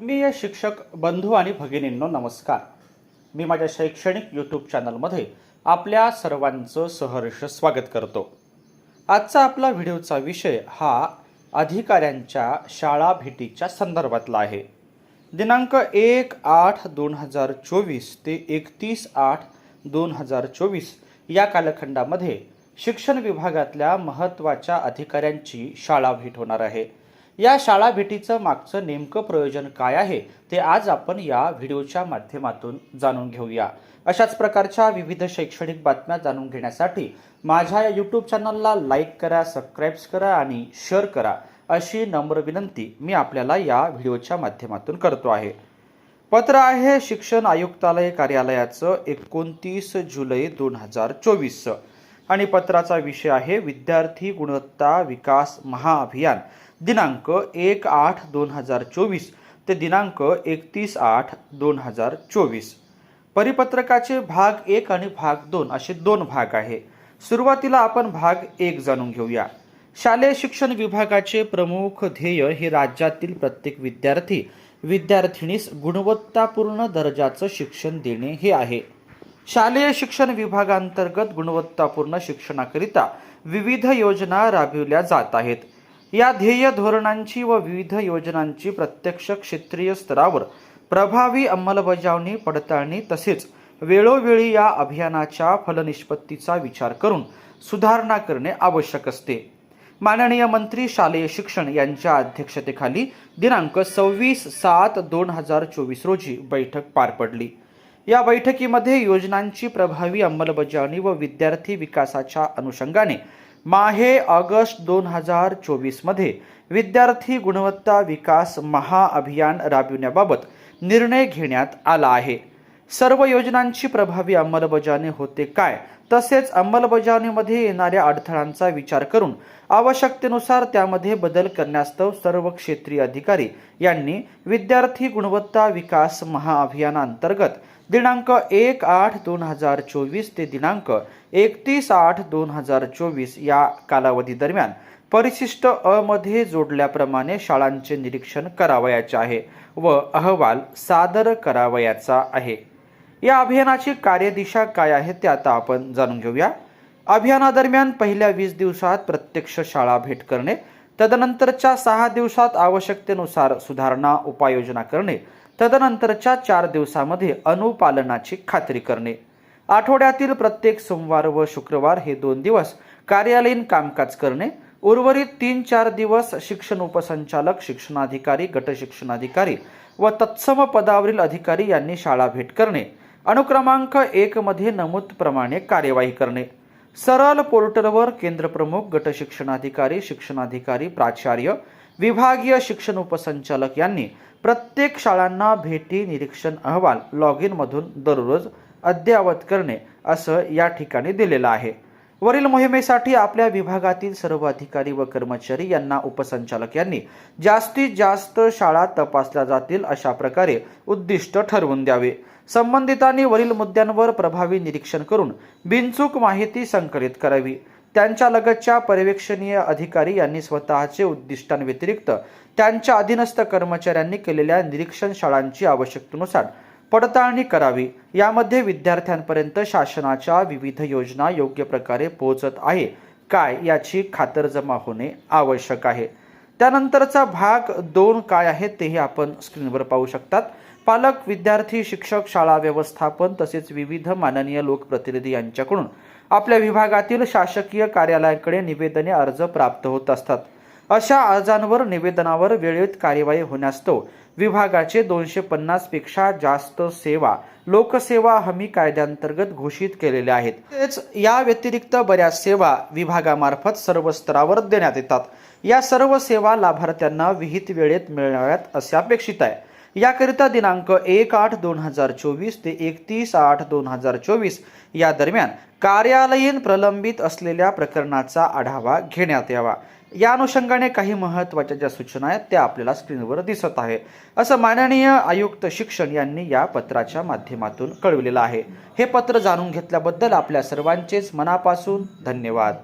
आत्मीय शिक्षक बंधू आणि भगिनींनो नमस्कार. मी माझ्या शैक्षणिक यूट्यूब चॅनलमध्ये आपल्या सर्वांचं सहर्ष स्वागत करतो. आजचा आपला व्हिडिओचा विषय हा अधिकाऱ्यांच्या शाळा भेटीच्या संदर्भातला आहे. दिनांक एक आठ दोन हजार चोवीस ते एकतीस आठ दोन हजार चोवीस या कालखंडामध्ये शिक्षण विभागातल्या महत्त्वाच्या अधिकाऱ्यांची शाळा भेट होणार आहे. या शाळा भेटीचं मागचं नेमकं प्रयोजन काय आहे ते आज आपण या व्हिडिओच्या माध्यमातून जाणून घेऊया. अशाच प्रकारच्या विविध शैक्षणिक बातम्या जाणून घेण्यासाठी माझ्या या यूट्यूब चॅनलला लाईक करा सबस्क्राईब करा आणि शेअर करा अशी नम्र विनंती मी आपल्याला या व्हिडिओच्या माध्यमातून करतो आहे. पत्र आहे शिक्षण आयुक्तालय कार्यालयाचं एकोणतीस जुलै दोन हजार चोवीसचं आणि पत्राचा विषय आहे विद्यार्थी गुणवत्ता विकास महाअभियान. दिनांक एक आठ दोन हजार चोवीस ते दिनांक एकतीस आठ दोन हजार चोवीस. परिपत्रकाचे भाग एक आणि भाग दोन असे दोन भाग आहे. सुरुवातीला आपण भाग एक जाणून घेऊया. शालेय शिक्षण विभागाचे प्रमुख ध्येय हे राज्यातील प्रत्येक विद्यार्थी विद्यार्थिनीस गुणवत्तापूर्ण दर्जाचं शिक्षण देणे हे आहे. शालेय शिक्षण विभागांतर्गत गुणवत्तापूर्ण शिक्षणाकरिता विविध योजना राबविल्या जात आहेत. या ध्येय धोरणांची व विविध योजनांची प्रत्यक्ष क्षेत्रीय स्तरावर प्रभावी अंमलबजावणी पडताळणी तसेच वेळोवेळी या अभियानाच्या फलनिष्पत्तीचा विचार करून सुधारणा करणे आवश्यक असते. माननीय मंत्री शालेय शिक्षण यांच्या अध्यक्षतेखाली दिनांक सव्वीस सात दोन हजार चोवीस रोजी बैठक पार पडली. या बैठकीमध्ये योजनांची प्रभावी अंमलबजावणी व विद्यार्थी विकासाच्या अनुषंगाने माहे ऑगस्ट दोन हजार चोवीसमध्ये विद्यार्थी गुणवत्ता विकास महाअभियान राबविण्याबाबत निर्णय घेण्यात आला आहे. सर्व योजनांची प्रभावी अंमलबजावणी होते काय? तसेच अंमलबजावणीमध्ये येणाऱ्या अडथळ्यांचा विचार करून आवश्यकतेनुसार त्यामध्ये बदल करण्यास्तव सर्व क्षेत्रीय अधिकारी यांनी विद्यार्थी गुणवत्ता विकास महाअभियानांतर्गत दिनांक एक आठ दोन हजार चोवीस ते दिनांक एकतीस आठ दोन हजार चोवीस या कालावधी दरम्यान परिशिष्ट अ मध्ये जोडल्याप्रमाणे शाळांचे निरीक्षण करावयाचे आहे व अहवाल सादर करावयाचा आहे. या अभियानाची कार्यदिशा काय आहे ते आता आपण जाणून घेऊया. अभियानादरम्यान पहिल्या वीस दिवसात प्रत्यक्ष शाळा भेट करणे तदनंतरच्या सहा दिवसात आवश्यकतेनुसार सुधारणा उपाययोजना करणे तदनंतरच्या चार दिवसामध्ये अनुपालनाची खात्री करणे. आठवड्यातील प्रत्येक सोमवार व शुक्रवार हे दोन दिवस कार्यालयीन कामकाज करणे उर्वरित तीन चार दिवस शिक्षण उपसंचालक शिक्षणाधिकारी गट शिक्षणाधिकारी व तत्सम पदावरील अधिकारी यांनी शाळा भेट करणे अनुक्रमांक एकमध्ये नमूदप्रमाणे कार्यवाही करणे. सरळ पोर्टलवर केंद्रप्रमुख गट शिक्षणाधिकारी शिक्षणाधिकारी प्राचार्य विभागीय शिक्षण उपसंचालक यांनी प्रत्येक शाळांना भेटी निरीक्षण अहवाल लॉग इनमधून दररोज अद्ययावत करणे असं या ठिकाणी दिलेलं आहे. वरील मोहिमेसाठी आपल्या विभागातील सर्व अधिकारी व कर्मचारी यांना उपसंचालक यांनी जास्तीत जास्त शाळा तपासल्या जातील अशा प्रकारे उद्दिष्ट ठरवून द्यावे. संबंधितांनी वरील मुद्द्यांवर प्रभावी निरीक्षण करून बिनचूक माहिती संकलित करावी. त्यांच्या लगतच्या पर्यवेक्षणीय अधिकारी यांनी स्वतःचे उद्दिष्टांव्यतिरिक्त त्यांच्या अधीनस्थ कर्मचाऱ्यांनी केलेल्या निरीक्षण शाळांची आवश्यकतेनुसार पडताळणी करावी. यामध्ये विद्यार्थ्यांपर्यंत शासनाच्या विविध योजना योग्य प्रकारे पोहोचत आहे. काय याची खातरजमा होणे आवश्यक आहे. त्यानंतरचा भाग दोन काय आहे तेही आपण स्क्रीनवर पाहू शकतात. पालक विद्यार्थी शिक्षक शाळा व्यवस्थापन तसेच विविध माननीय लोकप्रतिनिधी यांच्याकडून आपल्या विभागातील शासकीय कार्यालयाकडे निवेदने अर्ज प्राप्त होत असतात. अशा अर्जांवर निवेदनावर वेळेत कार्यवाही होण्यास्तव विभागाचे दोनशे पन्नासपेक्षा जास्त सेवा लोकसेवा हमी कायद्यांतर्गत घोषित केलेल्या आहेत. तेच या व्यतिरिक्त बऱ्याच सेवा विभागामार्फत सर्व स्तरावर देण्यात येतात. या सर्व सेवा लाभार्थ्यांना विहित वेळेत मिळाव्यात असे अपेक्षित आहे. याकरिता दिनांक एक आठ दोन हजार चोवीस ते एकतीस आठ दोन हजार चोवीस या दरम्यान कार्यालयीन प्रलंबित असलेल्या प्रकरणाचा आढावा घेण्यात यावा. या अनुषंगाने काही महत्त्वाच्या ज्या सूचना आहेत त्या आपल्याला स्क्रीनवर दिसत आहे. असं माननीय आयुक्त शिक्षण यांनी या पत्राच्या माध्यमातून कळविलेलं आहे. हे पत्र जाणून घेतल्याबद्दल आपल्या सर्वांचेच मनापासून धन्यवाद.